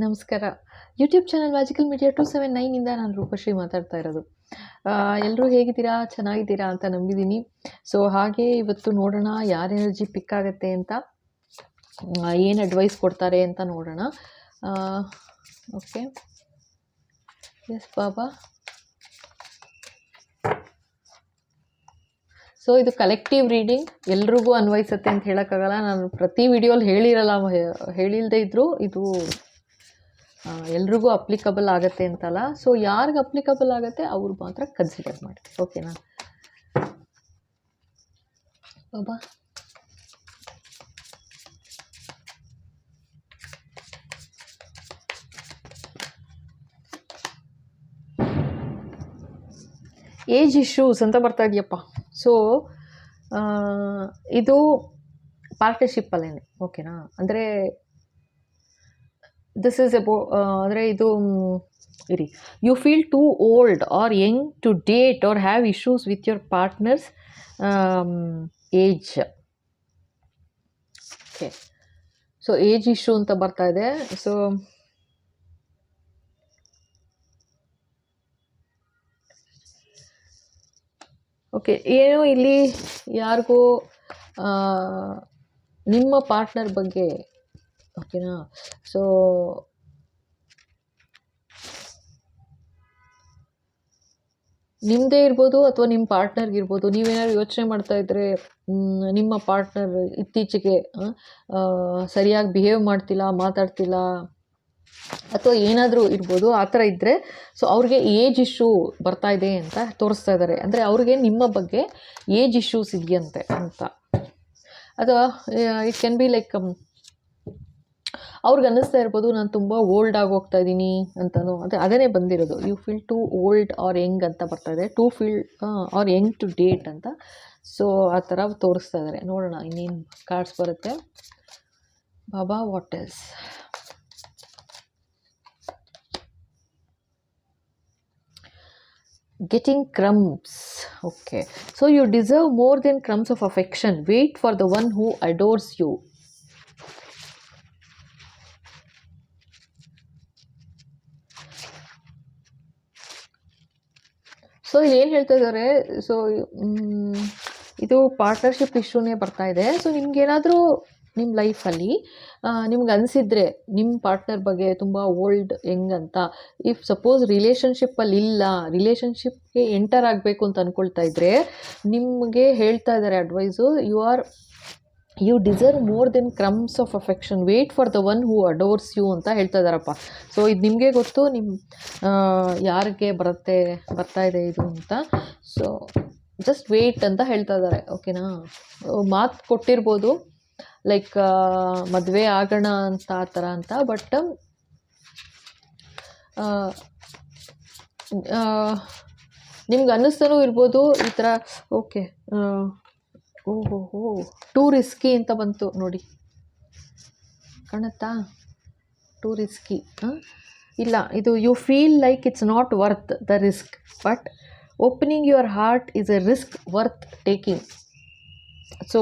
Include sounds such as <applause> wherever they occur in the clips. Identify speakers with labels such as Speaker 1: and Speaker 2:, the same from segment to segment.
Speaker 1: ನಮಸ್ಕಾರ. YouTube channel magical media two seven ನೈನಿಂದ ನಾನು ರೂಪಶ್ರೀ ಮಾತಾಡ್ತಾ ಇರೋದು. ಎಲ್ಲರೂ ಹೇಗಿದ್ದೀರಾ? ಚೆನ್ನಾಗಿದ್ದೀರಾ ಅಂತ ನಂಬಿದ್ದೀನಿ. ಸೊ ಹಾಗೆ ಇವತ್ತು ನೋಡೋಣ ಯಾರ ಎನರ್ಜಿ ಪಿಕ್ ಆಗುತ್ತೆ ಅಂತ ಏನು ಅಡ್ವೈಸ್ ಕೊಡ್ತಾರೆ ಅಂತ ನೋಡೋಣ. ಓಕೆ ಎಸ್ ಬಾಬಾ ಸೊ ಇದು ಕಲೆಕ್ಟಿವ್ ರೀಡಿಂಗ್ ಎಲ್ರಿಗೂ ಅನ್ವಯಿಸುತ್ತೆ ಅಂತ ಹೇಳೋಕ್ಕಾಗಲ್ಲ. ನಾನು ಪ್ರತಿ ವಿಡಿಯೋಲಿ ಹೇಳಿರಲ್ಲ ಹೇಳಿಲ್ಲದೆ ಇದ್ದರೂ ಇದು ಎಲ್ರಿಗೂ ಅಪ್ಲಿಕಬಲ್ ಆಗುತ್ತೆ ಅಂತಲ್ಲ. ಸೊ ಯಾರಿಗೆ ಅಪ್ಲಿಕಬಲ್ ಆಗುತ್ತೆ, ಅವ್ರು ಮಾತ್ರ ಕನ್ಸಿಡರ್ ಮಾಡಿ ಓಕೆನಾ ಬಾಬಾ? ಏಜ್ ಇಶ್ಯೂಸ್ ಅಂತ ಬರ್ತಾ ಇದೆಯಪ್ಪ. ಸೊ ಇದು ಪಾರ್ಟ್ನರ್ಶಿಪ್ಪಲ್ಲೇ ಓಕೆನಾ ಅಂದರೆ ದಿಸ್ ಈಸ್ ಅಬೌ ಅಂದರೆ ಇದು ಇರಿ. You feel too old or young to date or have issues with your partner's age okay so age issue ಅಂತ ಬರ್ತಾ ಇದೆ. ಸೊ ಓಕೆ ಏನೋ ಇಲ್ಲಿ ಯಾರಿಗೂ ನಿಮ್ಮ ಪಾರ್ಟ್ನರ್ ಬಗ್ಗೆ ಓಕೆನಾ ಸೊ ನಿಮ್ಮದೇ ಇರ್ಬೋದು ಅಥವಾ ನಿಮ್ಮ ಪಾರ್ಟ್ನರ್ಗೆ ಇರ್ಬೋದು, ನೀವೇನಾದ್ರು ಯೋಚನೆ ಮಾಡ್ತಾ ಇದ್ದರೆ ನಿಮ್ಮ ಪಾರ್ಟ್ನರ್ ಇತ್ತೀಚೆಗೆ ಸರಿಯಾಗಿ ಬಿಹೇವ್ ಮಾಡ್ತಿಲ್ಲ, ಮಾತಾಡ್ತಿಲ್ಲ, ಅಥವಾ ಏನಾದರೂ ಇರ್ಬೋದು, ಆ ಥರ ಇದ್ದರೆ ಸೊ ಅವ್ರಿಗೆ ಏಜ್ ಇಶ್ಯೂ ಬರ್ತಾ ಇದೆ ಅಂತ ತೋರಿಸ್ತಾ ಇದ್ದಾರೆ ಅಂದರೆ ಅವ್ರಿಗೆ ನಿಮ್ಮ ಬಗ್ಗೆ ಏಜ್ ಇಶ್ಯೂಸ್ ಇದೆಯಂತೆ ಅಂತ. ಅಥವಾ ಇಟ್ ಕ್ಯಾನ್ ಬಿ ಲೈಕ್ ಅವ್ರಿಗೆ ಅನ್ನಿಸ್ತಾ ಇರ್ಬೋದು, ನಾನು ತುಂಬ ಓಲ್ಡ್ ಆಗಿ ಹೋಗ್ತಾ ಇದ್ದೀನಿ ಅಂತಲೂ ಅದೇ ಅದನ್ನೇ ಬಂದಿರೋದು. You feel too old or young ಅಂತ ಬರ್ತಾ ಇದೆ. To feel or young to date ಅಂತ. ಸೊ ಆ ಥರ ತೋರಿಸ್ತಾ ಇದ್ದಾರೆ ನೋಡೋಣ, ಇನ್ನೇನು ಕಾರ್ಡ್ಸ್ ಬರುತ್ತೆ. ಬಾಬಾ what getting crumbs. Okay. So, you deserve more than crumbs of affection. Wait for the one who adores so ಇಲ್ಲಿ ಏನು ಹೇಳ್ತಾ ಇದ್ದಾರೆ ಸೊ ಇದು ಪಾರ್ಟ್ನರ್ಶಿಪ್ ಇಶ್ಯೂನೇ ಬರ್ತಾ ಇದೆ. ಸೊ ನಿಮ್ಗೇನಾದರೂ ನಿಮ್ಮ ಲೈಫಲ್ಲಿ ನಿಮ್ಗೆ ಅನಿಸಿದ್ರೆ ನಿಮ್ಮ ಪಾರ್ಟ್ನರ್ ಬಗ್ಗೆ ತುಂಬ ಓಲ್ಡ್ ಹೆಂಗ್ ಅಂತ ಇಫ್ ಸಪೋಸ್ ರಿಲೇಷನ್ಶಿಪ್ಪಲ್ಲಿ ಇಲ್ಲ ರಿಲೇಷನ್ಶಿಪ್ಗೆ ಎಂಟರ್ ಆಗಬೇಕು ಅಂತ ಅಂದ್ಕೊಳ್ತಾ ಇದ್ದರೆ ನಿಮಗೆ ಹೇಳ್ತಾ ಇದ್ದಾರೆ advice you are you deserve more than crumbs of affection wait for the one who adores you ಅಂತ ಹೇಳ್ತಾ ಇದ್ದಾರಪ್ಪ. ಸೊ ಇದು ನಿಮಗೆ ಗೊತ್ತು ನಿಮ್ಮ ಯಾರಿಗೆ ಬರುತ್ತೆ, ಬರ್ತಾ ಇದೆ ಇದು ಅಂತ. ಸೊ ಜಸ್ಟ್ ವೇಟ್ ಅಂತ ಹೇಳ್ತಾ ಇದ್ದಾರೆ. ಓಕೆನಾ ಮಾತು ಕೊಟ್ಟಿರ್ಬೋದು. ಲೈಕ್ ಮದುವೆ ಆಗೋಣ ಅಂತ ಆ ಥರ ಅಂತ. ಬಟ್ ನಿಮ್ಗೆ ಅನ್ನಿಸ್ತಾನೂ ಇರ್ಬೋದು ಈ ಥರ. ಓಕೆ ಓಹೋ ಹೋ ಟೂ ರಿಸ್ಕಿ ಅಂತ ಬಂತು ನೋಡಿ. ಕಾಣುತ್ತಾ? ಟೂ ರಿಸ್ಕಿ ಇಲ್ಲ, ಇದು you feel like it's not worth the risk but opening your heart is a risk worth taking so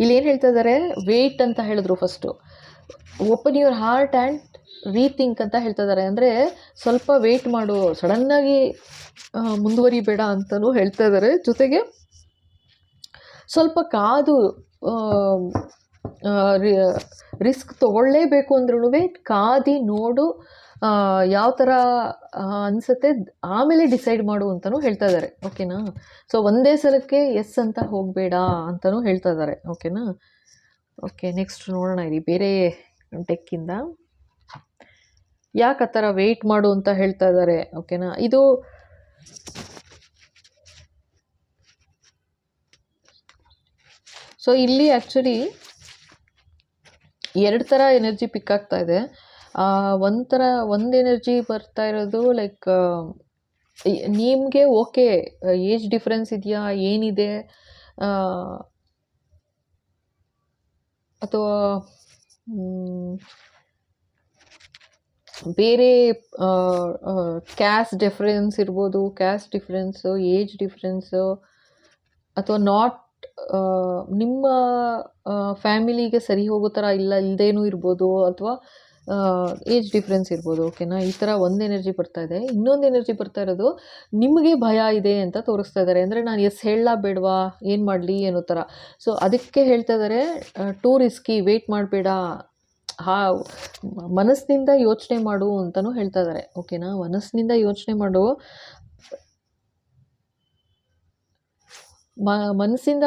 Speaker 1: ಇಲ್ಲಿ ಏನು ಹೇಳ್ತಾ ಇದ್ದಾರೆ ವೇಟ್ ಅಂತ ಹೇಳಿದ್ರು first open your heart and rethink ಅಂತ ಹೇಳ್ತಾ ಇದ್ದಾರೆ ಅಂದರೆ ಸ್ವಲ್ಪ ವೇಟ್ ಮಾಡು. ಸಡನ್ನಾಗಿ ಮುಂದುವರಿಬೇಡ ಅಂತಲೂ ಹೇಳ್ತಾ ಇದ್ದಾರೆ ಜೊತೆಗೆ ಸ್ವಲ್ಪ ಕಾದು ರಿಸ್ಕ್ ತೊಗೊಳ್ಳೇಬೇಕು ಅಂದ್ರೂ ಕಾದಿ ನೋಡು ಯಾವ ಥರ ಅನಿಸುತ್ತೆ ಆಮೇಲೆ ಡಿಸೈಡ್ ಮಾಡು ಅಂತಲೂ ಹೇಳ್ತಾ ಇದ್ದಾರೆ ಓಕೆನಾ? ಸೊ, ಒಂದೇ ಸಲಕ್ಕೆ ಎಸ್ ಅಂತ ಹೋಗಬೇಡ ಅಂತಲೂ ಹೇಳ್ತಾ ಇದ್ದಾರೆ ಓಕೆನಾ? ಓಕೆ, ನೆಕ್ಸ್ಟ್ ನೋಡೋಣ ಇರಿ. ಬೇರೆ ಟೆಕ್ಕಿಂದ. ಯಾಕೆ ಆ ಥರ ವೆಯ್ಟ್ ಮಾಡು ಅಂತ ಹೇಳ್ತಾ ಇದ್ದಾರೆ ಓಕೆನಾ? ಇದು ಸೊ ಇಲ್ಲಿ ಆ್ಯಕ್ಚುಲಿ ಎರಡು ಥರ ಎನರ್ಜಿ ಪಿಕ್ ಆಗ್ತಾ ಇದೆ. ಒಂಥರ ಥರ ಒಂದು ಎನರ್ಜಿ ಬರ್ತಾ ಇರೋದು ಲೈಕ್ ನಿಮಗೆ ಓಕೆ ಏಜ್ ಡಿಫ್ರೆನ್ಸ್ ಇದೆಯಾ, ಏನಿದೆ? ಅಥವಾ ಬೇರೆ ಕ್ಯಾಸ್ಟ್ ಡಿಫ್ರೆನ್ಸ್ ಇರ್ಬೋದು ಕ್ಯಾಸ್ಟ್ ಡಿಫ್ರೆನ್ಸು ಏಜ್ ಡಿಫ್ರೆನ್ಸು ಅಥವಾ ನಾಟ್ ನಿಮ್ಮ ಫ್ಯಾಮಿಲಿಗೆ ಸರಿ ಹೋಗೋ ಥರ ಇಲ್ಲ ಇಲ್ಲದೇನೂ ಇರ್ಬೋದು ಅಥವಾ ಏಜ್ ಡಿಫ್ರೆನ್ಸ್ ಇರ್ಬೋದು ಓಕೆನಾ ಈ ಥರ ಒಂದು ಎನರ್ಜಿ ಬರ್ತಾ ಇದೆ. ಇನ್ನೊಂದು ಎನರ್ಜಿ ಬರ್ತಾ ಇರೋದು, ನಿಮಗೆ ಭಯ ಇದೆ ಅಂತ ತೋರಿಸ್ತಾ ಇದ್ದಾರೆ ಅಂದರೆ ನಾನು ಎಸ್ ಹೇಳಲಾ ಬೇಡವಾ? ಏನು ಮಾಡಲಿ ಅನ್ನೋ ಥರ ಸೊ ಅದಕ್ಕೆ ಹೇಳ್ತಾ ಇದ್ದಾರೆ ಟೂ ರಿಸ್ಕಿ ವೆಯ್ಟ್ ಮಾಡಬೇಡ. ಹಾ, ಮನಸ್ಸಿನಿಂದ ಯೋಚನೆ ಮಾಡು ಅಂತಲೂ ಹೇಳ್ತಾ ಇದ್ದಾರೆ ಓಕೆನಾ ಮನಸ್ಸಿನಿಂದ ಯೋಚನೆ ಮಾಡು. ಮ, ಮನಸ್ಸಿಂದ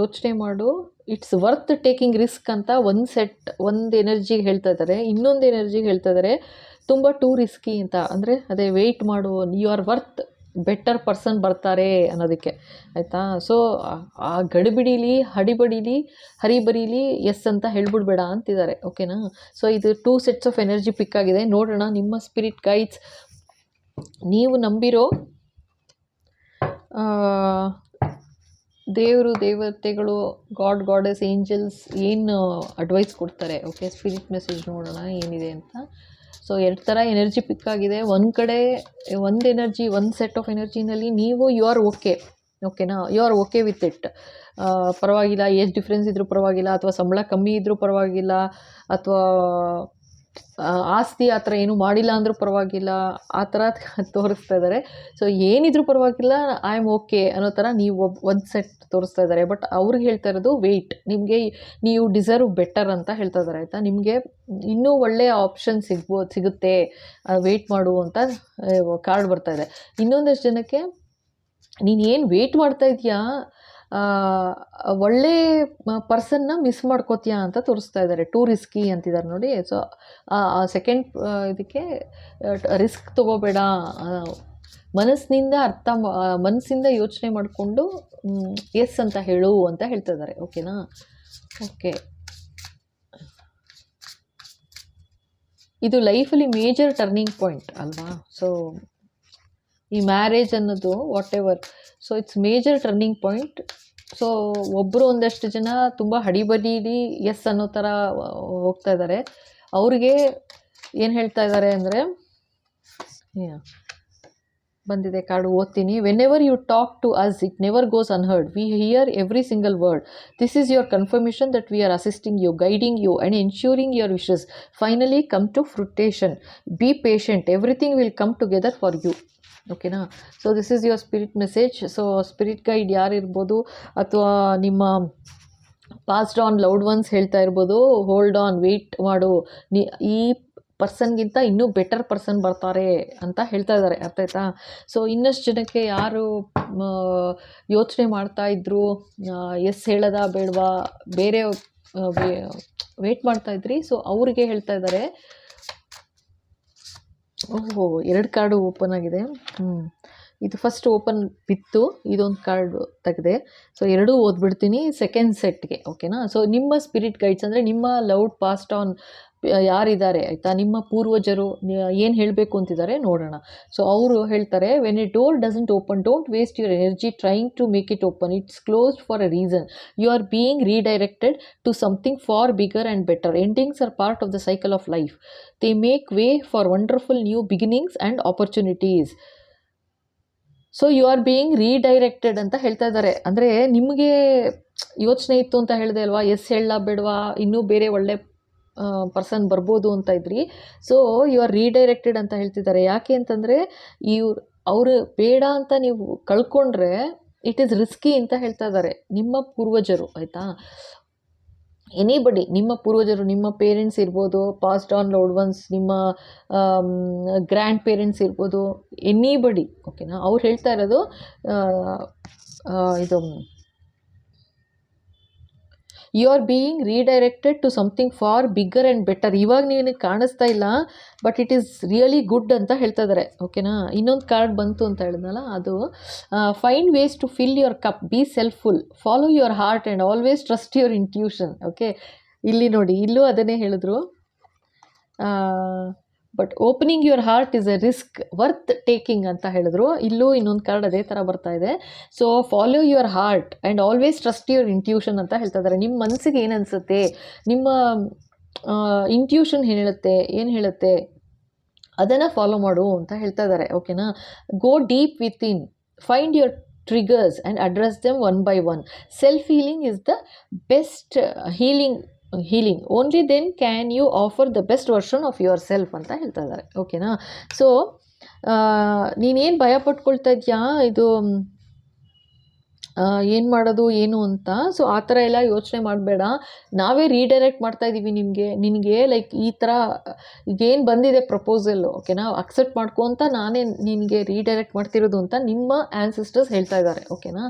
Speaker 1: ಯೋಚನೆ ಮಾಡು ಇಟ್ಸ್ ವರ್ತ್ ಟೇಕಿಂಗ್ ರಿಸ್ಕ್ ಅಂತ ಒಂದು ಸೆಟ್ ಒಂದು ಎನರ್ಜಿಗೆ ಹೇಳ್ತಾ ಇದ್ದಾರೆ. ಇನ್ನೊಂದು ಎನರ್ಜಿಗೆ ಹೇಳ್ತಾ ಇದ್ದಾರೆ, ತುಂಬ ಟೂ ರಿಸ್ಕಿ ಅಂತ. ಅಂದರೆ ಅದೇ ವೆಯ್ಟ್ ಮಾಡು you are worth better person ಬರ್ತಾರೆ ಅನ್ನೋದಕ್ಕೆ. ಆಯಿತಾ? ಸೊ ಆ ಗಡಿಬಿಡೀಲಿ, ಹಡಿಬಡೀಲಿ, ಹರಿಬರೀಲಿ ಎಸ್ ಅಂತ ಹೇಳ್ಬಿಡ್ಬೇಡ ಅಂತಿದ್ದಾರೆ. ಓಕೆನಾ ಸೊ ಇದು two sets of energy pick ಆಗಿದೆ. ನೋಡೋಣ, ನಿಮ್ಮ ಸ್ಪಿರಿಟ್ ಗೈಡ್ಸ್ ನೀವು ನಂಬಿರೋ ದೇವರು, ದೇವತೆಗಳು ಗಾಡ್ ಗಾಡೆಸ್ ಏಂಜಲ್ಸ್ ಏನು ಅಡ್ವೈಸ್ ಕೊಡ್ತಾರೆ? ಓಕೆ ಸ್ಪಿರಿಟ್ ಮೆಸೇಜ್ ನೋಡೋಣ, ಏನಿದೆ ಅಂತ. ಸೊ ಎರಡು ಥರ ಎನರ್ಜಿ ಪಿಕ್ ಆಗಿದೆ. ಒಂದು ಕಡೆ, ಒಂದು ಎನರ್ಜಿ ಒಂದು ಸೆಟ್ ಆಫ್ ಎನರ್ಜಿನಲ್ಲಿ ನೀವು ಯು ಆರ್ ಓಕೆ ಓಕೆನಾ you are okay with it ಪರವಾಗಿಲ್ಲ ಏಜ್ ಡಿಫ್ರೆನ್ಸ್ ಇದ್ದರೂ ಪರವಾಗಿಲ್ಲ, ಅಥವಾ ಸಂಬಳ ಕಮ್ಮಿ ಇದ್ದರೂ ಪರವಾಗಿಲ್ಲ, ಅಥವಾ ಆಸ್ತಿ ಆ ಥರ ಏನೂ ಮಾಡಿಲ್ಲ ಅಂದರೂ ಪರವಾಗಿಲ್ಲ. ಆ ಥರ <laughs> ತೋರಿಸ್ತಾ ಇದ್ದಾರೆ ಸೊ ಏನಿದ್ರೂ ಪರವಾಗಿಲ್ಲ ಐ ಆಮ್ ಓಕೆ ಅನ್ನೋ ಥರ ನೀವು ಒಬ್ಬ ಒಂದು ಸೆಟ್ ತೋರಿಸ್ತಾ ಇದ್ದಾರೆ ಬಟ್ ಅವ್ರಿಗೆ ಹೇಳ್ತಾ ಇರೋದು ವೆಯ್ಟ್ ನಿಮಗೆ ನೀವು ಡಿಸರ್ವ್ ಬೆಟರ್ ಅಂತ ಹೇಳ್ತಾ ಇದ್ದಾರೆ ಆಯಿತಾ? ನಿಮಗೆ ಇನ್ನೂ ಒಳ್ಳೆಯ ಆಪ್ಷನ್ ಸಿಗ್ಬೋದು ಸಿಗುತ್ತೆ. ವೆಯ್ಟ್ ಮಾಡು ಅಂತ ಕಾರ್ಡ್ ಬರ್ತಾ ಇದೆ. ಇನ್ನೊಂದಷ್ಟು ಜನಕ್ಕೆ, ನೀನು ಏನು ವೆಯ್ಟ್ ಮಾಡ್ತಾ ಇದೆಯಾ? ಒಳ್ಳೆ ಪರ್ಸನ್ನ ಮಿಸ್ ಮಾಡ್ಕೋತೀಯಾ ಅಂತ ತೋರಿಸ್ತಾ ಇದ್ದಾರೆ ಟೂ ರಿಸ್ಕಿ ಅಂತಿದ್ದಾರೆ ನೋಡಿ. ಸೊ ಸೆಕೆಂಡ್ ಇದಕ್ಕೆ ರಿಸ್ಕ್ ತೊಗೋಬೇಡ. ಮನಸ್ಸಿನಿಂದ ಅರ್ಥ ಮನಸ್ಸಿಂದ ಯೋಚನೆ ಮಾಡಿಕೊಂಡು ಎಸ್ ಅಂತ ಹೇಳು ಅಂತ ಹೇಳ್ತಾ ಇದ್ದಾರೆ ಓಕೆನಾ ಓಕೆ ಇದು ಲೈಫಲ್ಲಿ ಮೇಜರ್ ಟರ್ನಿಂಗ್ ಪಾಯಿಂಟ್ ಅಲ್ವಾ? ಸೊ ಈ ಮ್ಯಾರೇಜ್ ಅನ್ನೋದು whatever so it's major turning point so ಒಬ್ಬರು ಒಂದಷ್ಟು ಜನ ತುಂಬ ಹಡಿಬಡೀಲಿ ಎಸ್ ಅನ್ನೋ ಥರ ಹೋಗ್ತಾ ಇದ್ದಾರೆ ಅವ್ರಿಗೆ ಏನು ಹೇಳ್ತಾ ಇದ್ದಾರೆ ಅಂದರೆ ಬಂದಿದೆ ಕಾರ್ಡು, ಓದ್ತೀನಿ. Whenever you talk to us it never goes unheard we hear every single word this is your confirmation that we are assisting you guiding you and ensuring your wishes finally come to fruition be patient everything will come together for you ಓಕೆನಾ so this is your spirit message so spirit guide ಯಾರಿರ್ಬೋದು ಅಥವಾ ನಿಮ್ಮ passed on loud once ಹೇಳ್ತಾ ಇರ್ಬೋದು hold on weight ಮಾಡು. ನೀ, ಈ ಪರ್ಸನ್ಗಿಂತ ಇನ್ನೂ better person ಬರ್ತಾರೆ ಅಂತ ಹೇಳ್ತಾ ಇದ್ದಾರೆ. ಅರ್ಥ ಆಯ್ತಾ? ಸೊ ಇನ್ನಷ್ಟು ಜನಕ್ಕೆ ಯಾರು ಯೋಚನೆ ಮಾಡ್ತಾ ಇದ್ರು ಎಸ್ ಹೇಳೋದಾ ಬೇಡವಾ, ಬೇರೆ ವೇಟ್ ಮಾಡ್ತಾ ಇದ್ರಿ. ಸೊ ಅವ್ರಿಗೆ ಹೇಳ್ತಾ ಇದ್ದಾರೆ. ಓಹೋ, ಎರಡು ಕಾರ್ಡು ಓಪನ್ ಆಗಿದೆ. ಹ್ಞೂ ಇದು ಫಸ್ಟ್ ಓಪನ್ ಬಿತ್ತು, ಇದೊಂದು ಕಾರ್ಡ್ ತೆಗೆದೆ. ಸೊ ಎರಡೂ ಓದ್ಬಿಡ್ತೀನಿ ಸೆಕೆಂಡ್ ಸೆಟ್ಗೆ ಓಕೆನಾ ಸೊ ನಿಮ್ಮ ಸ್ಪಿರಿಟ್ ಗೈಡ್ಸ್ ಅಂದರೆ ನಿಮ್ಮ ಲೌಡ್ ಪಾಸ್ಟ್ ಆನ್ ಯಾರಿದ್ದಾರೆ, ಆಯಿತಾ? ನಿಮ್ಮ ಪೂರ್ವಜರು ಏನು ಹೇಳಬೇಕು ಅಂತಿದ್ದಾರೆ ನೋಡೋಣ. ಸೊ ಅವರು ಹೇಳ್ತಾರೆ when a door doesn't open don't waste your energy trying to make it open it's closed for a reason you are being redirected to something far bigger and better endings are part of the cycle of life they make way for wonderful new beginnings and opportunities so you are being redirected ಅಂತ ಹೇಳ್ತಾ ಇದ್ದಾರೆ. ಅಂದರೆ ನಿಮಗೆ ಯೋಚನೆ ಇತ್ತು ಅಂತ ಹೇಳಿದೆ ಅಲ್ವಾ? ಎಸ್ ಹೇಳಲ್ಲ ಬೇಡವಾ? ಇನ್ನೂ ಬೇರೆ ಒಳ್ಳೆ ಪರ್ಸನ್ ಬರ್ಬೋದು ಅಂತ ಇದ್ರಿ. ಸೊ ಯು ಆರ್ ರೀಡೈರೆಕ್ಟೆಡ್ ಅಂತ ಹೇಳ್ತಿದ್ದಾರೆ. ಯಾಕೆ ಅಂತಂದರೆ, ಇವ್ರು, ಅವರು ಬೇಡ ಅಂತ ನೀವು ಕಳ್ಕೊಂಡ್ರೆ ಇಟ್ ಈಸ್ ರಿಸ್ಕಿ ಅಂತ ಹೇಳ್ತಾ ಇದ್ದಾರೆ. ನಿಮ್ಮ ಪೂರ್ವಜರು, ಆಯಿತಾ? ಎನಿಬಡಿ ನಿಮ್ಮ ಪೂರ್ವಜರು, ನಿಮ್ಮ ಪೇರೆಂಟ್ಸ್ ಇರ್ಬೋದು ಪಾಸ್ಟ್ ಆನ್ ಲೋಡ್ ಒನ್ಸ್ ನಿಮ್ಮ ಗ್ರ್ಯಾಂಡ್ ಪೇರೆಂಟ್ಸ್ ಇರ್ಬೋದು ಎನಿಬಡಿ ಓಕೆನಾ ಅವ್ರು ಹೇಳ್ತಾ ಇರೋದು ಇದು you are being redirected to something far bigger and better ಇವಾಗ ನೀನು ಕಾಣಿಸ್ತಾ ಇಲ್ಲ but it is really good ಅಂತ ಹೇಳ್ತಾ ಇದ್ದಾರೆ ಓಕೆನಾ ಇನ್ನೊಂದು ಕಾರ್ಡ್ ಬಂತು ಅಂತ ಹೇಳಿದ್ನಲ್ಲ, ಅದು find ways to fill your cup be selfful follow your heart and always trust your intuition okay ಇಲ್ಲಿ ನೋಡಿ, ಇಲ್ಲೂ ಅದನ್ನೇ ಹೇಳಿದ್ರು. But opening your heart is a risk worth taking ಅಂತ ಹೇಳಿದ್ರು. ಇಲ್ಲೂ ಇನ್ನೊಂದು ಕಾರ್ಡ್ ಅದೇ ಥರ ಬರ್ತಾ ಇದೆ. So follow your heart and always trust your intuition ಅಂತ ಹೇಳ್ತಾ ಇದ್ದಾರೆ. ನಿಮ್ಮ ಮನಸ್ಸಿಗೆ ಏನು ಅನಿಸುತ್ತೆ? ನಿಮ್ಮ ಇಂಟ್ಯೂಷನ್ ಹೇಳುತ್ತೆ, ಏನು ಹೇಳುತ್ತೆ? ಅದನ್ನು ಫಾಲೋ ಮಾಡು ಅಂತ ಹೇಳ್ತಾ ಇದ್ದಾರೆ. ಓಕೆನಾ go deep within find your triggers and address them one by one self healing is the best healing healing only then can you offer the best version of yourself ಅಂತ ಹೇಳ್ತಾ ಇದ್ದಾರೆ. ಓಕೆನಾ ಸೊ ನೀನೇನು ಭಯ ಪಟ್ಕೊಳ್ತಾ ಇದೆಯಾ? ಇದು ಏನು ಮಾಡೋದು, ಏನು ಅಂತ. ಸೊ ಆ ಥರ ಎಲ್ಲ ಯೋಚನೆ ಮಾಡಬೇಡ. ನಾವೇ ರೀಡೈರೆಕ್ಟ್ ಮಾಡ್ತಾ ಇದ್ದೀವಿ ನಿಮಗೆ. ನಿನಗೆ ಲೈಕ್ ಈ ಥರ, ಈಗೇನು ಬಂದಿದೆ ಪ್ರಪೋಸಲ್ಲು ಓಕೆನಾ ಅಕ್ಸೆಪ್ಟ್ ಮಾಡ್ಕೊಂತ ನಾನೇ ನಿನಗೆ ರೀಡೈರೆಕ್ಟ್ ಮಾಡ್ತಿರೋದು ಅಂತ ನಿಮ್ಮ ಆ್ಯನ್ಸಿಸ್ಟರ್ಸ್ ಹೇಳ್ತಾ ಇದ್ದಾರೆ ಓಕೆನಾ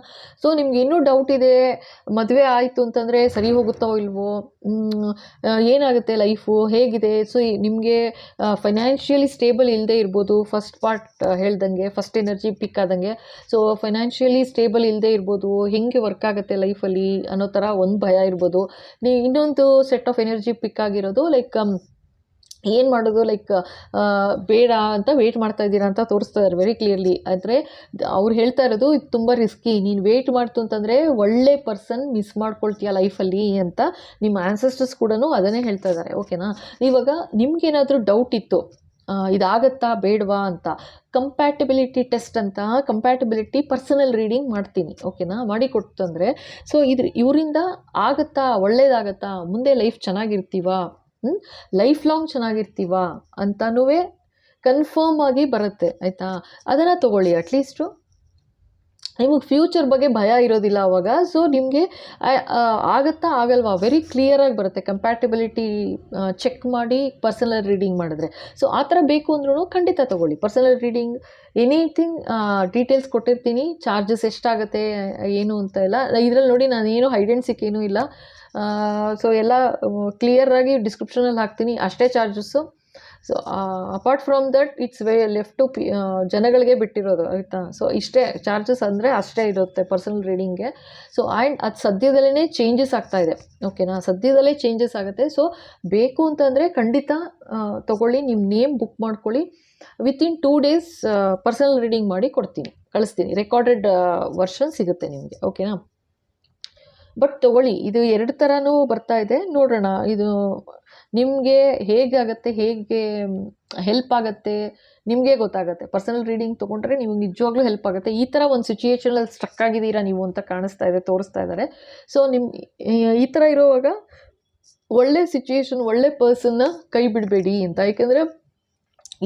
Speaker 1: ಸೊ ನಿಮ್ಗೆ ಇನ್ನೂ ಡೌಟ್ ಇದೆ, ಮದುವೆ ಆಯಿತು ಅಂತಂದರೆ ಸರಿ ಹೋಗುತ್ತೋ ಇಲ್ವೋ? ಏನಾಗುತ್ತೆ ಲೈಫು ಹೇಗಿದೆ? ಸೊ ನಿಮಗೆ ಫೈನಾನ್ಷಿಯಲಿ ಸ್ಟೇಬಲ್ ಇಲ್ಲದೆ ಇರ್ಬೋದು ಫಸ್ಟ್ ಪಾರ್ಟ್ ಹೇಳ್ದಂಗೆ ಫಸ್ಟ್ ಎನರ್ಜಿ ಪಿಕ್ ಆದಂಗೆ. ಸೊ ಫೈನಾನ್ಷಿಯಲಿ ಸ್ಟೇಬಲ್ ಇಲ್ಲದೆ ಇರ್ಬೋದು ಹೆಂಗೆ ವರ್ಕ್ ಆಗುತ್ತೆ ಲೈಫಲ್ಲಿ ಅನ್ನೋ ಥರ ಒಂದು ಭಯ ಇರ್ಬೋದು. ನೀ ಇನ್ನೊಂದು ಸೆಟ್ ಆಫ್ ಎನರ್ಜಿ ಪಿಕ್ ಆಗಿರೋದು ಲೈಕ್ ಏನು ಮಾಡೋದು? ಲೈಕ್ ಬೇಡ ಅಂತ ವೆಯ್ಟ್ ಮಾಡ್ತಾ ಇದ್ದೀರಾ ಅಂತ ತೋರಿಸ್ತಾ ಇದ್ದಾರೆ ವೆರಿ ಕ್ಲಿಯರ್ಲಿ ಆದರೆ ಅವ್ರು ಹೇಳ್ತಾ ಇರೋದು, ಇದು ತುಂಬ ರಿಸ್ಕಿ ನೀನು ವೆಯ್ಟ್ ಮಾಡ್ತು ಅಂತಂದರೆ ಒಳ್ಳೆ ಪರ್ಸನ್ ಮಿಸ್ ಮಾಡ್ಕೊಳ್ತೀಯ ಲೈಫಲ್ಲಿ ಅಂತ ನಿಮ್ಮ ಆನ್ಸಸ್ಟರ್ಸ್ ಕೂಡ ಅದನ್ನೇ ಹೇಳ್ತಾ ಇದ್ದಾರೆ ಓಕೆನಾ ಇವಾಗ ನಿಮ್ಗೇನಾದರೂ ಡೌಟ್ ಇತ್ತು ಇದಾಗತ್ತಾ ಬೇಡವಾ ಅಂತ. ಕಂಪ್ಯಾಟಿಬಿಲಿಟಿ ಟೆಸ್ಟ್ ಅಂತ ಕಂಪ್ಯಾಟಿಬಿಲಿಟಿ ಪರ್ಸನಲ್ ರೀಡಿಂಗ್ ಮಾಡ್ತೀನಿ ಓಕೆನಾ ಮಾಡಿ ಕೊಡ್ತಂದರೆ ಸೊ ಇದ್ರ, ಇವರಿಂದ ಆಗತ್ತಾ, ಒಳ್ಳೇದಾಗತ್ತಾ? ಮುಂದೆ ಲೈಫ್ ಚೆನ್ನಾಗಿರ್ತೀವಾ? ಲೈಫ್ ಲಾಂಗ್ ಚೆನ್ನಾಗಿರ್ತೀವಾ? ಅಂತನೂ ಕನ್ಫರ್ಮ್ ಆಗಿ ಬರುತ್ತೆ, ಆಯಿತಾ? ಅದನ್ನು ತೊಗೊಳ್ಳಿ ಅಟ್ಲೀಸ್ಟು ನಿಮಗೆ ಫ್ಯೂಚರ್ ಬಗ್ಗೆ ಭಯ ಇರೋದಿಲ್ಲ ಅವಾಗ. ಸೊ ನಿಮಗೆ ಆಗುತ್ತಾ ಆಗಲ್ವಾ? ವೆರಿ ಕ್ಲಿಯರಾಗಿ ಬರುತ್ತೆ. ಕಂಪ್ಯಾಟಿಬಿಲಿಟಿ ಚೆಕ್ ಮಾಡಿ ಪರ್ಸನಲ್ ರೀಡಿಂಗ್ ಮಾಡಿದ್ರೆ. ಸೊ ಆ ಥರ ಬೇಕು ಅಂದ್ರೂ ಖಂಡಿತ ತೊಗೊಳ್ಳಿ. ಪರ್ಸನಲ್ ರೀಡಿಂಗ್ ಎನಿಥಿಂಗ್ ಡೀಟೇಲ್ಸ್ ಕೊಟ್ಟಿರ್ತೀನಿ. ಚಾರ್ಜಸ್ ಎಷ್ಟಾಗುತ್ತೆ, ಏನು ಅಂತ ಎಲ್ಲ. ಇದರಲ್ಲಿ ನೋಡಿ ನಾನು ಏನು ಏನೂ ಇಲ್ಲ. ಸೊ ಎಲ್ಲ ಕ್ಲಿಯರಾಗಿ ಡಿಸ್ಕ್ರಿಪ್ಷನಲ್ಲಿ ಹಾಕ್ತೀನಿ. ಅಷ್ಟೇ charges so apart from that it's way left to ಜನಗಳಿಗೆ ಬಿಟ್ಟಿರೋದು, ಆಯಿತಾ? ಸೊ ಇಷ್ಟೇ ಚಾರ್ಜಸ್ ಅಂದರೆ ಅಷ್ಟೇ ಇರುತ್ತೆ ಪರ್ಸನಲ್ ರೀಡಿಂಗ್ಗೆ ಸೊ ಆ್ಯಂಡ್ ಅದು ಸದ್ಯದಲ್ಲೇ ಚೇಂಜಸ್ ಆಗ್ತಾ ಇದೆ. ಓಕೆನಾ ಸದ್ಯದಲ್ಲೇ ಚೇಂಜಸ್ ಆಗುತ್ತೆ. ಸೊ ಬೇಕು ಅಂತಂದರೆ ಖಂಡಿತ ತೊಗೊಳ್ಳಿ ತಗೊಳ್ಳಿ ನಿಮ್ಮ ನೇಮ್ ಬುಕ್ ಮಾಡ್ಕೊಳ್ಳಿ. Within two days personal reading ಮಾಡಿ ಕೊಡ್ತೀನಿ. ಕಳಿಸ್ತೀನಿ. ರೆಕಾರ್ಡೆಡ್ ವರ್ಷನ್ ಸಿಗುತ್ತೆ ನಿಮಗೆ. ಓಕೆನಾ ಬಟ್ ತಗೊಳ್ಳಿ, ಇದು ಎರಡು ಥರನೂ ಬರ್ತಾ ಇದೆ. ನೋಡೋಣ, ಇದು ನಿಮಗೆ ಹೇಗಾಗತ್ತೆ ಹೇಗೆ ಹೆಲ್ಪ್ ಆಗುತ್ತೆ, ನಿಮಗೆ ಗೊತ್ತಾಗುತ್ತೆ. ಪರ್ಸನಲ್ ರೀಡಿಂಗ್ ತೊಗೊಂಡ್ರೆ ನಿಮ್ಗೆ ನಿಜವಾಗ್ಲೂ ಹೆಲ್ಪ್ ಆಗುತ್ತೆ. ಈ ಥರ ಒಂದು ಸಿಚುಯೇಷನಲ್ಲಿ ಸ್ಟ್ರಕ್ ಆಗಿದ್ದೀರಾ ನೀವು ಅಂತ ಕಾಣಿಸ್ತಾ ಇದೆ, ತೋರಿಸ್ತಾ ಇದ್ದಾರೆ ಸೊ ನಿಮ್ಮ ಈ ಥರ ಇರುವಾಗ ಒಳ್ಳೆ ಸಿಚುಯೇಷನ್ ಒಳ್ಳೆ ಪರ್ಸನ್ನ ಕೈ ಬಿಡಬೇಡಿ ಅಂತ. ಯಾಕೆಂದರೆ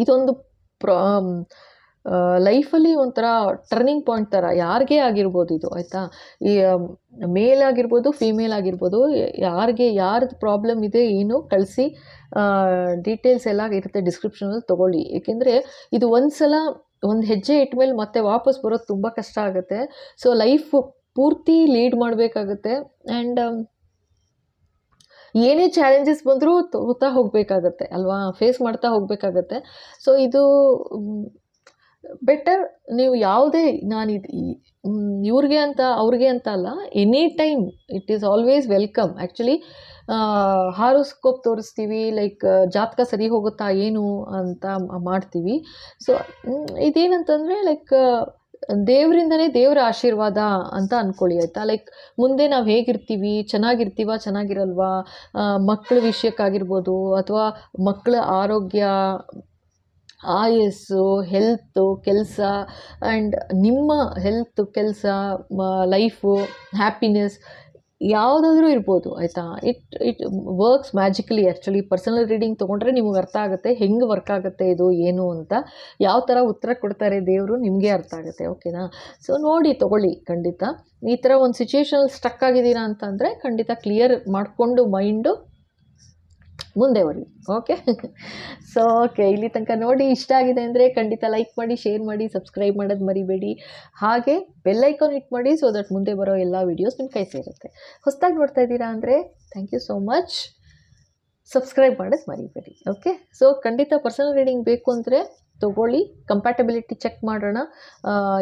Speaker 1: ಇದೊಂದು ಪ್ರಾ ಲೈಫಲ್ಲಿ ಒಂಥರ ಟರ್ನಿಂಗ್ ಪಾಯಿಂಟ್ ಥರ ಯಾರಿಗೇ ಆಗಿರ್ಬೋದು ಇದು, ಆಯಿತಾ? ಈ ಮೇಲ್ ಆಗಿರ್ಬೋದು ಫೀಮೇಲ್ ಆಗಿರ್ಬೋದು ಯಾರಿಗೆ, ಯಾರ್ದು ಪ್ರಾಬ್ಲಮ್ ಇದೆ ಏನು ಕಳಿಸಿ ಡೀಟೇಲ್ಸ್ ಎಲ್ಲ ಇರುತ್ತೆ ಡಿಸ್ಕ್ರಿಪ್ಷನಲ್ಲಿ ತೊಗೊಳ್ಳಿ. ಏಕೆಂದರೆ ಇದು ಒಂದು ಸಲ ಒಂದು ಹೆಜ್ಜೆ ಇಟ್ಮೇಲೆ ಮತ್ತೆ ವಾಪಸ್ ಬರೋದು ತುಂಬ ಕಷ್ಟ ಆಗುತ್ತೆ. ಸೊ ಲೈಫ್ ಪೂರ್ತಿ ಲೀಡ್ ಮಾಡಬೇಕಾಗುತ್ತೆ ಆ್ಯಂಡ್ ಏನೇ ಚಾಲೆಂಜಸ್ ಬಂದರೂ ತಗೋತಾ ಹೋಗಬೇಕಾಗತ್ತೆ, ಅಲ್ವಾ? ಫೇಸ್ ಮಾಡ್ತಾ ಹೋಗಬೇಕಾಗತ್ತೆ. ಸೊ ಇದು ಬೆಟರ್ ನೀವು ಯಾವುದೇ ನಾನು ಇದು ಇವ್ರಿಗೆ ಅಂತ, ಅವ್ರಿಗೆ ಅಂತ ಅಲ್ಲ any time it is always welcome actually horoscope ತೋರಿಸ್ತೀವಿ ಲೈಕ್ ಜಾತಕ ಸರಿ ಹೋಗುತ್ತಾ ಏನು ಅಂತ ಮಾಡ್ತೀವಿ. ಸೊ ಇದೇನಂತಂದರೆ ಲೈಕ್ ದೇವರಿಂದನೇ ದೇವರ ಆಶೀರ್ವಾದ ಅಂತ ಅಂದ್ಕೊಳ್ಳಿ ಆಯಿತಾ? ಲೈಕ್ ಮುಂದೆ ನಾವು ಹೇಗಿರ್ತೀವಿ, ಚೆನ್ನಾಗಿರ್ತೀವ, ಚೆನ್ನಾಗಿರಲ್ವಾ? ಮಕ್ಕಳ ವಿಷಯಕ್ಕಾಗಿರ್ಬೋದು, ಅಥವಾ ಮಕ್ಕಳ ಆರೋಗ್ಯ ಆಯಸ್ಸು, ಹೆಲ್ತು, ಕೆಲಸ ಆ್ಯಂಡ್ ನಿಮ್ಮ ಹೆಲ್ತು, ಕೆಲಸ ಲೈಫು, ಹ್ಯಾಪಿನೆಸ್ ಯಾವುದಾದ್ರೂ ಇರ್ಬೋದು, ಆಯಿತಾ? It it works magically actually. Personal reading ತೊಗೊಂಡ್ರೆ ನಿಮಗೆ ಅರ್ಥ ಆಗುತ್ತೆ, ಹೆಂಗೆ ವರ್ಕ್ ಆಗುತ್ತೆ, ಇದು, ಏನು ಅಂತ. ಯಾವ ಥರ ಉತ್ತರ ಕೊಡ್ತಾರೆ ದೇವರು ನಿಮಗೆ ಅರ್ಥ ಆಗುತ್ತೆ, ಓಕೆನಾ? ಸೊ, ನೋಡಿ, ತೊಗೊಳ್ಳಿ, ಖಂಡಿತ. ಈ ಥರ ಒಂದು ಸಿಚುಯೇಷನಲ್ಲಿ ಸ್ಟಕ್ ಆಗಿದ್ದೀರಾ ಅಂತಂದರೆ ಖಂಡಿತ ಕ್ಲಿಯರ್ ಮಾಡಿಕೊಂಡು ಮೈಂಡು ಮುಂದೆ ಬರಲಿ ಓಕೆ ಸೊ ಓಕೆ ಇಲ್ಲಿ ತನಕ ನೋಡಿ ಇಷ್ಟ ಆಗಿದೆ ಅಂದರೆ ಖಂಡಿತ ಲೈಕ್ ಮಾಡಿ ಶೇರ್ ಮಾಡಿ ಸಬ್ಸ್ಕ್ರೈಬ್ ಮಾಡೋದು ಮರಿಬೇಡಿ. ಹಾಗೆ ಬೆಲ್ಲೈಕಾನ್ ಇಟ್ ಮಾಡಿ ಸೊ ದಟ್ ಮುಂದೆ ಬರೋ ಎಲ್ಲ ವೀಡಿಯೋಸ್ ನಿಮ್ಮ ಕೈ ಸೇರುತ್ತೆ. ಹೊಸದಾಗಿ ನೋಡ್ತಾ ಇದ್ದೀರಾ ಅಂದರೆ thank you so much subscribe ಮಾಡೋದು ಮರಿಬೇಡಿ. ಓಕೆ ಸೊ ಖಂಡಿತ ಪರ್ಸನಲ್ ರೀಡಿಂಗ್ ಬೇಕು ಅಂದರೆ ತೊಗೊಳ್ಳಿ. ಕಂಪ್ಯಾಟಬಿಲಿಟಿ ಚೆಕ್ ಮಾಡೋಣ.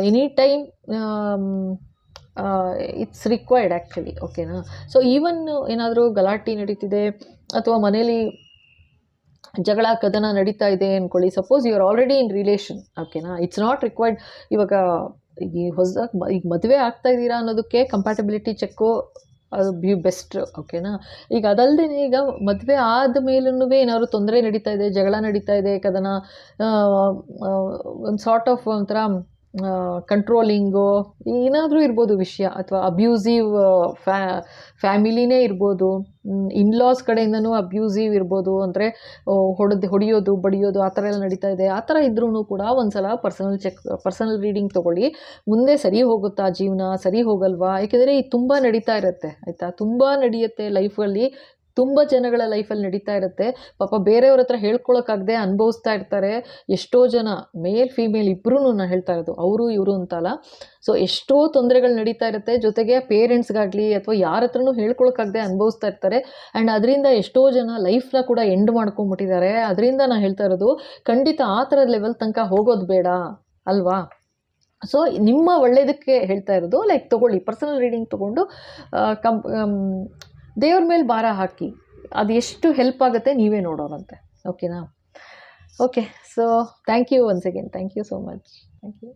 Speaker 1: Any time it's required actually ಓಕೆನಾ ಸೊ ಈವನ್ ಏನಾದರೂ ಗಲಾಟೆ ನಡೀತಿದೆ, ಅಥವಾ ಮನೇಲಿ ಜಗಳ, ಕದನ ನಡೀತಾ ಇದೆ ಅಂದ್ಕೊಳ್ಳಿ suppose you are already in relation ಓಕೆನಾ ಇಟ್ಸ್ ನಾಟ್ ರಿಕ್ವೈರ್ಡ್ ಇವಾಗ, ಈ ಹೊಸದಾಗಿ ಈಗ ಮದುವೆ ಆಗ್ತಾ ಇದ್ದೀರಾ ಅನ್ನೋದಕ್ಕೆ ಕಂಪ್ಯಾಟಬಿಲಿಟಿ ಚೆಕ್ಕು ಅದು ಬಿ ಬೆಸ್ಟ್ ಓಕೆನಾ ಈಗ ಅದಲ್ಲದೆ ಈಗ ಮದುವೆ ಆದ ಮೇಲೂ ಏನಾದ್ರು ತೊಂದರೆ ನಡೀತಾ ಇದೆ, ಜಗಳ ನಡೀತಾ ಇದೆ, ಕದನ ಒಂದು ಸಾರ್ಟ್ ಆಫ್ ಒಂಥರ ಕಂಟ್ರೋಲಿಂಗು ಏನಾದರೂ ಇರ್ಬೋದು ವಿಷಯ, ಅಥವಾ ಅಬ್ಯೂಸಿವ್ ಫ್ಯಾ ಫ್ಯಾಮಿಲಿನೇ ಇರ್ಬೋದು ಇನ್ಲಾಸ್ ಕಡೆಯಿಂದನೂ ಅಬ್ಯೂಸಿವ್ ಇರ್ಬೋದು, ಅಂದರೆ ಹೊಡೆದು, ಹೊಡೆಯೋದು, ಬಡಿಯೋದು, ಆ ಥರ ಎಲ್ಲ ನಡೀತಾ ಇದೆ. ಆ ಥರ ಇದ್ರೂ ಕೂಡ ಒಂದು ಸಲ ಪರ್ಸನಲ್ ಚೆಕ್ ಪರ್ಸನಲ್ ರೀಡಿಂಗ್ ತೊಗೊಳ್ಳಿ. ಮುಂದೆ ಸರಿ ಹೋಗುತ್ತಾ ಜೀವನ, ಸರಿ ಹೋಗಲ್ವಾ? ಏಕೆಂದರೆ ಇದು ತುಂಬ ನಡೀತಾ ಇರುತ್ತೆ, ಆಯಿತಾ? ತುಂಬ ನಡೆಯುತ್ತೆ ಲೈಫಲ್ಲಿ ತುಂಬ ಜನಗಳ ಲೈಫಲ್ಲಿ ನಡೀತಾ ಇರುತ್ತೆ. ಪಾಪ ಬೇರೆಯವ್ರ ಹತ್ರ ಹೇಳ್ಕೊಳಕ್ಕಾಗದೆ ಅನುಭವಿಸ್ತಾ ಇರ್ತಾರೆ. ಎಷ್ಟೋ ಜನ ಮೇಲ್ ಫೀಮೇಲ್ ಇಬ್ಬರೂ ನಾನು ಹೇಳ್ತಾ ಇರೋದು. ಅವರು, ಇವರು ಅಂತಲ್ಲ. ಸೊ ಎಷ್ಟೋ ತೊಂದರೆಗಳು ನಡೀತಾ ಇರುತ್ತೆ. ಜೊತೆಗೆ ಪೇರೆಂಟ್ಸ್ಗಾಗಲಿ ಅಥವಾ ಯಾರ ಹತ್ರನೂ ಹೇಳ್ಕೊಳಕ್ಕಾಗದೆ ಅನುಭವಿಸ್ತಾ ಇರ್ತಾರೆ. ಆ್ಯಂಡ್ ಅದರಿಂದ ಎಷ್ಟೋ ಜನ ಲೈಫ್ನ ಕೂಡ ಎಂಡ್ ಮಾಡ್ಕೊಂಬಿಟ್ಟಿದ್ದಾರೆ. ಅದರಿಂದ ನಾನು ಹೇಳ್ತಾ ಇರೋದು, ಖಂಡಿತ ಆ ಥರದ ಲೆವೆಲ್ ತನಕ ಹೋಗೋದು ಬೇಡ. ಅಲ್ವಾ? ಸೊ ನಿಮ್ಮ ಒಳ್ಳೆಯದಕ್ಕೆ ಹೇಳ್ತಾ ಇರೋದು ಲೈಕ್ ತೊಗೊಳ್ಳಿ. ಪರ್ಸನಲ್ ರೀಡಿಂಗ್ ತೊಗೊಂಡು ಕಂ ದೇವ್ರ ಮೇಲೆ ಭಾರ ಹಾಕಿ, ಅದು ಎಷ್ಟು ಹೆಲ್ಪ್ ಆಗುತ್ತೆ ನೀವೇ ನೋಡೋರಂತೆ ಓಕೆನಾ okay so thank you once again thank you so much thank you